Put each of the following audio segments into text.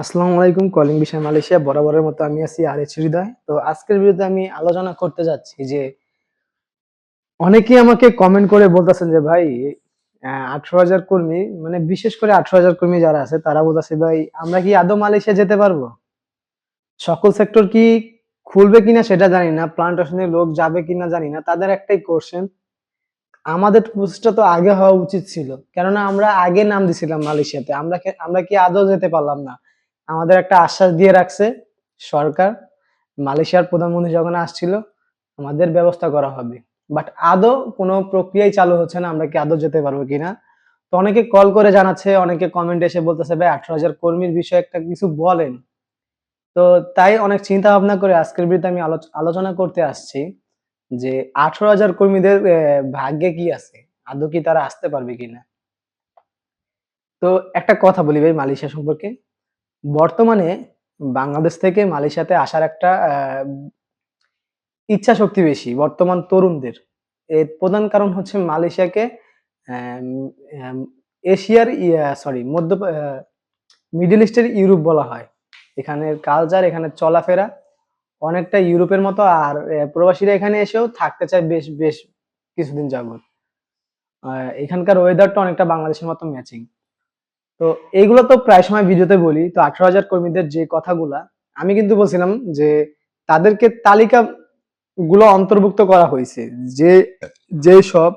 আসসালামু আলাইকুম কলিং বিষয় মালয়েশিয়া, বরাবরের মতো আমি আছি আর এইচ হৃদয়। তো আজকের ভিডিওতে আমি আলোচনা করতে যাচ্ছি যে, অনেকেই আমাকে কমেন্ট করে বলতেছেন যে, ভাই আঠারো হাজার কর্মী মানে বিশেষ করে আঠারো হাজার কর্মী যারা আছে, তারা বলতেছে, ভাই, আমরা কি আদৌ মালয়েশিয়া যেতে পারব? সকল সেক্টর কি খুলবে কিনা সেটা জানি না প্লান্টেশনে লোক যাবে কিনা জানি না, তাদের একটাই কোশ্চেন আমাদের প্রসেসটা তো আগে হওয়া উচিত ছিল। কেননা আমরা আগে নাম দিছিলাম মালয়েশিয়াতে, আমরা আমরা কি আদৌ যেতে পারলাম না? আমাদের একটা আশ্বাস দিয়ে রাখছে সরকার, মালয়েশিয়ার প্রধানমন্ত্রী যখন আসছিল, আমাদের ব্যবস্থা করা হবে। বাট আদৌ কোনো প্রক্রিয়াই চালু হচ্ছে না, আমরা কি আদৌ যেতে পারব কিনা তো অনেকে কল করে জানাচ্ছে, অনেকে কমেন্ট এসে বলতেছে, ভাই, আঠারো হাজার কর্মীর বিষয়ে একটা কিছু বলেন। তো তাই অনেক চিন্তা ভাবনা করে আজকের বিরুদ্ধে আমি আলোচ- আলোচনা করতে আসছি যে আঠারো হাজার কর্মীদের ভাগ্যে কি আছে? আদৌ কি তারা আসতে পারবে কিনা তো একটা কথা বলি ভাই মালয়েশিয়া সম্পর্কে। বর্তমানে বাংলাদেশ থেকে মালয়েশিয়াতে আসার একটা ইচ্ছা শক্তি বেশি বর্তমান তরুণদের। এর প্রধান কারণ হচ্ছে মালয়েশিয়াকে এশিয়ার সরি মধ্য মিডল ইস্টের ইউরোপ বলা হয়। এখানের কালচার এখানে চলাফেরা অনেকটা ইউরোপের মতো আর প্রবাসীরা এখানে এসেও থাকতে চায় বেশ বেশ কিছুদিন যাবত এখানকার ওয়েদারটা অনেকটা বাংলাদেশের মতো ম্যাচিং তো এইগুলো তো প্রায় সময় ভিডিওতে বলি। তো আঠারো হাজার কর্মীদের যে কথাগুলা, আমি কিন্তু বলছিলাম যে তাদেরকে তালিকা গুলো অন্তর্ভুক্ত করা হয়েছে। যে যে সব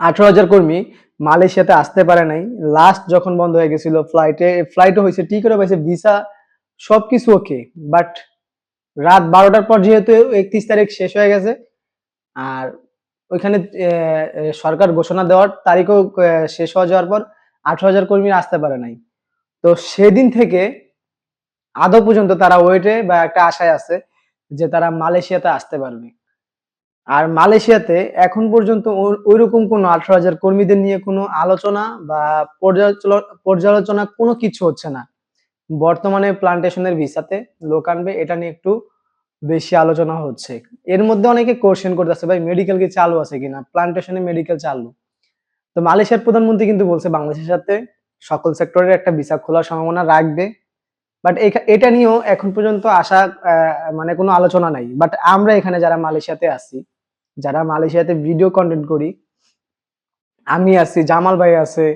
আঠারো হাজার কর্মী মালয়েশিয়াতে আসতে পারে নাই লাস্ট যখন বন্ধ হয়ে গেছিল ফ্লাইটে ফ্লাইটও হয়েছে টিকিটও পাইছে ভিসা সবকিছু ওকে বাট রাত বারোটার পর যেহেতু একত্রিশ তারিখ শেষ হয়ে গেছে, আর ওইখানে সরকার ঘোষণা দেওয়ার তারিখও শেষ হয়ে যাওয়ার পর আঠারো হাজার কর্মী আসতে পারে নাই। তো সেদিন থেকে আদৌ পর্যন্ত তারা ওয়েটে বা একটা আশায় আছে যে তারা মালয়েশিয়াতে আসতে পারবে। আর মালয়েশিয়াতে এখন পর্যন্ত ওই- ওইরকম কোনো আঠারো হাজার কর্মীদের নিয়ে কোনো আলোচনা বা পর্যালোচনা কোনো কিছু হচ্ছে না। বর্তমানে প্লান্টেশনের ভিসাতে লোক আনবে, এটা নিয়ে একটু বেশি আলোচনা হচ্ছে। এর মধ্যে অনেকে কোশ্চেন করতেছে, ভাই মেডিকেল কি চালু আছে কিনা? প্লান্টেশনে মেডিকেল চালু। তো মালয়েশিয়ার প্রধানমন্ত্রী কিন্তু বলছে, বাংলাদেশের সাথে সকল সেক্টরের একটা ভিসা খোলার সম্ভাবনা রাখবে। বাট এটা নিয়েও এখন পর্যন্ত আসা মানে কোনো আলোচনা নাই। বাট আমরা এখানে যারা মালয়েশিয়াতে আছি, যারা মালয়েশিয়াতে ভিডিও কন্টেন্ট করি, আমি আছি, জামাল ভাই আছে,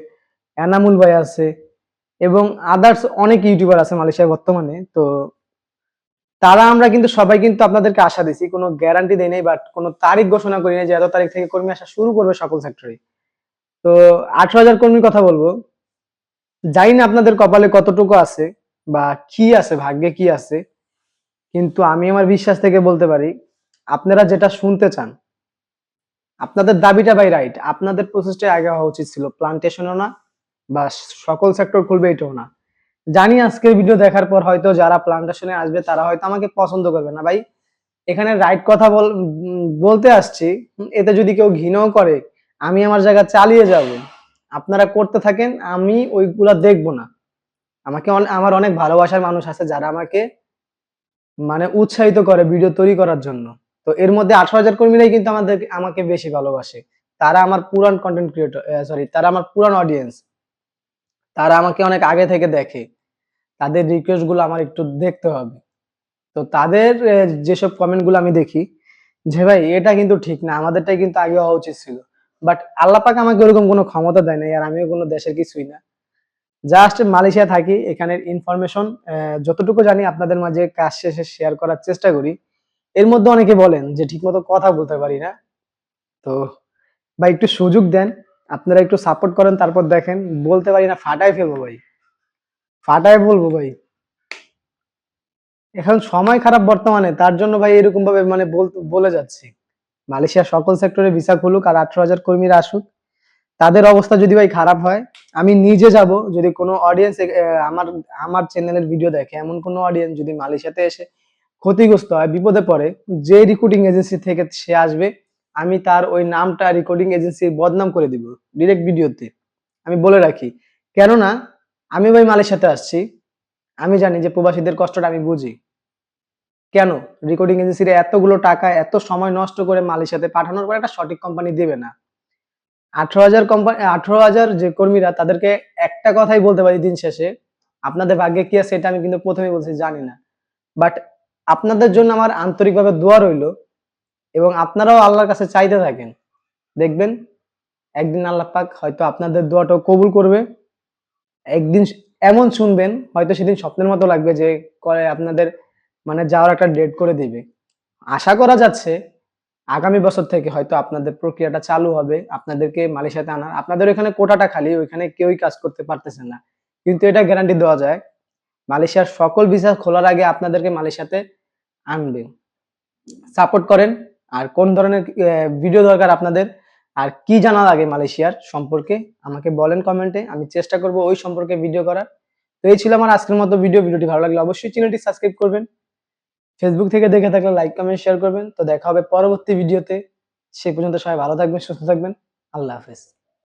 এনামুল ভাই আছে, এবং আদার্স অনেক ইউটিউবার আছে মালয়েশিয়ায় বর্তমানে। তো তারা আমরা কিন্তু সবাই কিন্তু আপনাদেরকে আশা দিছি, কোনো গ্যারান্টি দেই নাই বাট কোনো তারিখ ঘোষণা করি নাই যে এত তারিখ থেকে কর্মী আসা শুরু করবে সকল সেক্টরে তো আঠারো হাজার কর্মীর কথা বলব। জানি না আপনাদের কপালে কতটুকু আছে, বা কি আছে, ভাগ্যে কি আছে, কিন্তু আমি আমার বিশ্বাস থেকে বলতে পারি, আপনারা যেটা শুনতে চান, আপনাদের দাবিটা বাই রাইট আপনাদের প্রসেসটা আগে হওয়া উচিত ছিল প্লান্টেশনও না, বা সকল সেক্টর খুলবে এটাও না। জানি আজকের ভিডিও দেখার পর হয়তো যারা প্লান্টেশনে আসবে, তারা হয়তো আমাকে পছন্দ করবে না। ভাই, এখানে রাইট কথা বল, বলতে আসছি, এতে যদি কেউ ঘৃণাও করে, আমি আমার জায়গা চালিয়ে যাব। আপনারা করতে থাকেন, আমি ওইগুলা দেখব না। আমাকে আমার অনেক ভালোবাসার মানুষ আছে যারা আমাকে মানে উৎসাহিত করে ভিডিও তৈরি করার জন্য। তো এর মধ্যে আঠারো হাজার কর্মীরাই কিন্তু আমাদের, আমাকে বেশি ভালোবাসে। তারা আমার পুরান কন্টেন্ট ক্রিয়েটর সরি তারা আমার পুরান অডিয়েন্স তারা আমাকে অনেক আগে থেকে দেখে। তাদের রিকোয়েস্টগুলো আমার একটু দেখতে হবে। তো তাদের যেসব কমেন্টগুলো আমি দেখি, যে ভাই, এটা কিন্তু ঠিক না, আমাদেরটাই কিন্তু আগে হওয়া উচিত ছিল। বাট আল্লাহ পাক আমাকে ওরকম কোনো ক্ষমতা দেয় না আর আমিও কোনো দেশের কিছুই না। জাস্ট মালয়েশিয়া থাকি, এখানের ইনফরমেশন যতটুকু জানি আপনাদের মাঝে কাজ শেষে শেয়ার করার চেষ্টা করি। এর মধ্যে অনেকে বলেন যে ঠিকমতো কথা বলতে পারি না। তো ভাই, একটু সুযোগ দেন। আপনারা একটু সাপোর্ট করেন, তারপর দেখেন। বলতে পারি না ফাটায় ফেলব ভাই। ফাটায় বলব ভাই। এখন সময় খারাপ বর্তমানে, তার জন্য ভাই এরকম ভাবে মানে বল- যাচ্ছি। মালয়েশিয়া সকল সেক্টরে ভিসা খুলুক আর আঠারো হাজার কর্মীরা আসুক। তাদের অবস্থা যদি ভাই খারাপ হয়, আমি নিজে যাব, যদি কোনো অডিয়েন্স আমার আমার চ্যানেলের ভিডিও দেখে, এমন কোনো অডিয়েন্স যদি মালয়েশিয়াতে এসে ক্ষতিগ্রস্ত হয়, বিপদে পড়ে, যে রিক্রুটিং এজেন্সি থেকে সে আসবে আমি তার ওই নামটা রেকর্ডিং এজেন্সির বদনাম করে দিব ডিরেক্ট ভিডিওতে। আমি বলে রাখি, কেননা আমি ভাই মালয়েশিয়াতে আসছি, আমি জানি যে প্রবাসীদের কষ্টটা আমি বুঝি। কেন? রেকর্ডিং এজেন্সির এতগুলো টাকা, এত সময় নষ্ট করে মালয়েশিয়াতে পাঠানোর পর একটা সঠিক কোম্পানি দেবে না। আঠারো হাজার কোম্পানি আঠারো হাজার যে কর্মীরা, তাদেরকে একটা কথাই বলতে পারি দিন শেষে, আপনাদের ভাগ্যে কি আছে এটা আমি কিন্তু প্রথমে বলছি জানি না। বাট আপনাদের জন্য আমার আন্তরিকভাবে দোয়া রইল এবং আপনারাও আল্লাহর কাছে চাইতে থাকেন। দেখবেন, একদিন আল্লাহ পাক হয়তো আপনাদের দোয়াটাও কবুল করবে। একদিন এমন শুনবেন, হয়তো সেদিন স্বপ্নের মতো লাগবে যে করে আপনাদের মানে যাওয়ার একটা ডেট করে দিবে। আশা করা যাচ্ছে, আগামী বছর থেকে হয়তো আপনাদের প্রক্রিয়াটা চালু হবে, আপনাদেরকে মালয়েশিয়াতে আনার। আপনাদের ওখানে কোটাটা খালি, ওইখানে কেউই কাজ করতে পারতেছে না। কিন্তু এটা গ্যারান্টি দেওয়া যায়, মালয়েশিয়ার সকল ভিসা খোলার আগে আপনাদেরকে মালয়েশিয়াতে আনবে। সাপোর্ট করেন আর কোন ধরনের ভিডিও দরকার আপনাদের? আর কি জানা লাগে মালয়েশিয়ার সম্পর্কে? আমাকে বলেন কমেন্টে আমি চেষ্টা করব ওই সম্পর্কে ভিডিও করার। তো এই ছিল আমার আজকের মতো ভিডিও ভিডিওটি ভালো লাগলে অবশ্যই চ্যানেলটি সাবস্ক্রাইব করবেন। ফেসবুক থেকে দেখে থাকলে লাইক কমেন্ট শেয়ার করবেন। তো দেখা হবে পরবর্তী ভিডিওতে সেই পর্যন্ত সবাই ভালো থাকবেন, সুস্থ থাকবেন। আল্লাহ হাফেজ।